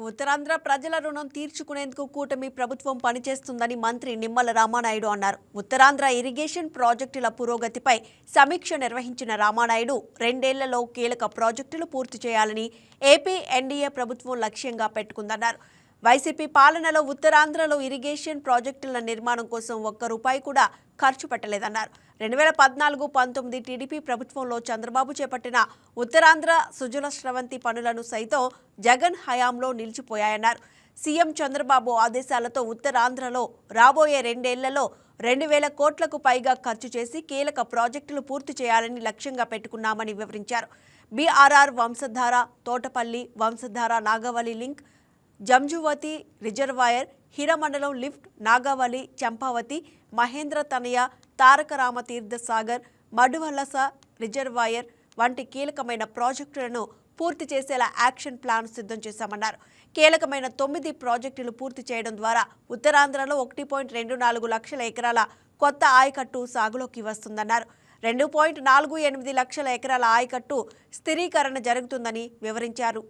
ఉత్తరాంధ్ర ప్రజల రుణం తీర్చుకునేందుకు కూటమి ప్రభుత్వం పనిచేస్తుందని మంత్రి నిమ్మల రామానాయుడు అన్నారు. ఉత్తరాంధ్ర ఇరిగేషన్ ప్రాజెక్టుల పురోగతిపై సమీక్ష నిర్వహించిన రామానాయుడు రెండేళ్ళలో కీలక ప్రాజెక్టులు పూర్తి చేయాలని ఏపీ ఎన్డీఏ ప్రభుత్వం లక్ష్యంగా పెట్టుకుందన్నారు. వైసీపీ పాలనలో ఉత్తరాంధ్రలో ఇరిగేషన్ ప్రాజెక్టుల నిర్మాణం కోసం ఒక్క రూపాయి కూడా ఖర్చు పెట్టలేదన్నారు. రెండు వేల పద్నాలుగు పంతొమ్మిది టీడీపీ ప్రభుత్వంలో చంద్రబాబు చేపట్టిన ఉత్తరాంధ్ర సుజల స్రవంతి పనులను సైతం జగన్ హయాంలో నిలిచిపోయాయన్నారు. సీఎం చంద్రబాబు ఆదేశాలతో ఉత్తరాంధ్రలో రాబోయే రెండేళ్ళలో రెండు వేల కోట్లకు పైగా ఖర్చు చేసి కీలక ప్రాజెక్టులు పూర్తి చేయాలని లక్ష్యంగా పెట్టుకున్నామని వివరించారు. BRR Vamsadhara Thotapalli Vamsadhara Nagavali link Janjhavathi reservoir Hiramandalam lift Nagavali Champavathi Mahendra Tanaya Tarakarama Teertha Sagar Maduvalasa reservoir వంటి కీలకమైన ప్రాజెక్టులను పూర్తి చేసేలా యాక్షన్ ప్లాన్ సిద్ధం చేశామన్నారు. కీలకమైన తొమ్మిది ప్రాజెక్టులు పూర్తి చేయడం ద్వారా ఉత్తరాంధ్రలో ఒకటి పాయింట్ రెండు నాలుగు లక్షల ఎకరాల కొత్త ఆయకట్టు సాగులోకి వస్తుందన్నారు. రెండు పాయింట్ నాలుగు ఎనిమిది లక్షల ఎకరాల ఆయకట్టు స్థిరీకరణ జరుగుతుందని వివరించారు.